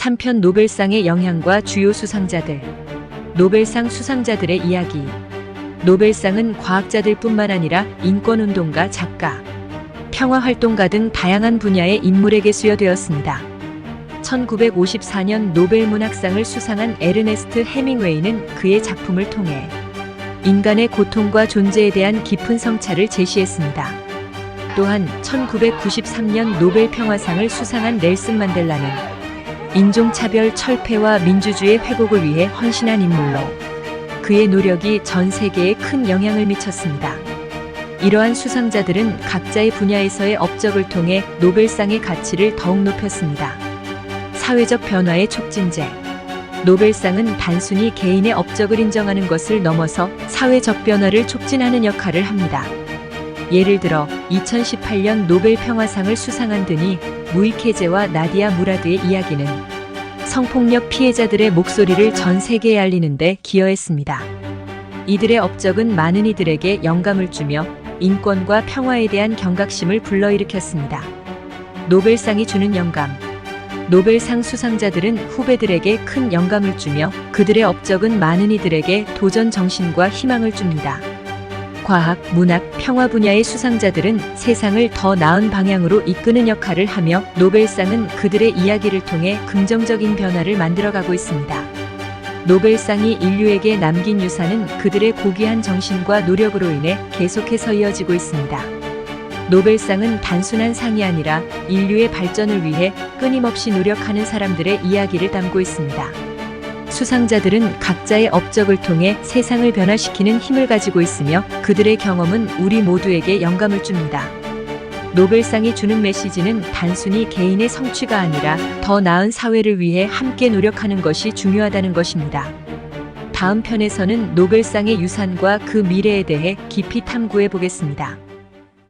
3편 노벨상의 영향과 주요 수상자들. 노벨상 수상자들의 이야기. 노벨상은 과학자들 뿐만 아니라 인권운동가, 작가, 평화활동가 등 다양한 분야의 인물에게 수여되었습니다. 1954년 노벨문학상을 수상한 에르네스트 해밍웨이는 그의 작품을 통해 인간의 고통과 존재에 대한 깊은 성찰을 제시했습니다. 또한 1993년 노벨 평화상을 수상한 넬슨 만델라는 인종차별 철폐와 민주주의 회복을 위해 헌신한 인물로 그의 노력이 전 세계에 큰 영향을 미쳤습니다. 이러한 수상자들은 각자의 분야에서의 업적을 통해 노벨상의 가치를 더욱 높였습니다. 사회적 변화의 촉진제. 노벨상은 단순히 개인의 업적을 인정하는 것을 넘어서 사회적 변화를 촉진하는 역할을 합니다. 예를 들어 2018년 노벨 평화상을 수상한 드니 무이케제와 나디아 무라드의 이야기는 성폭력 피해자들의 목소리를 전 세계에 알리는데 기여했습니다. 이들의 업적은 많은 이들에게 영감을 주며 인권과 평화에 대한 경각심을 불러일으켰습니다. 노벨상이 주는 영감. 노벨상 수상자들은 후배들에게 큰 영감을 주며 그들의 업적은 많은 이들에게 도전 정신과 희망을 줍니다. 과학, 문학, 평화 분야의 수상자들은 세상을 더 나은 방향으로 이끄는 역할을 하며 노벨상은 그들의 이야기를 통해 긍정적인 변화를 만들어가고 있습니다. 노벨상이 인류에게 남긴 유산은 그들의 고귀한 정신과 노력으로 인해 계속해서 이어지고 있습니다. 노벨상은 단순한 상이 아니라 인류의 발전을 위해 끊임없이 노력하는 사람들의 이야기를 담고 있습니다. 수상자들은 각자의 업적을 통해 세상을 변화시키는 힘을 가지고 있으며 그들의 경험은 우리 모두에게 영감을 줍니다. 노벨상이 주는 메시지는 단순히 개인의 성취가 아니라 더 나은 사회를 위해 함께 노력하는 것이 중요하다는 것입니다. 다음 편에서는 노벨상의 유산과 그 미래에 대해 깊이 탐구해 보겠습니다.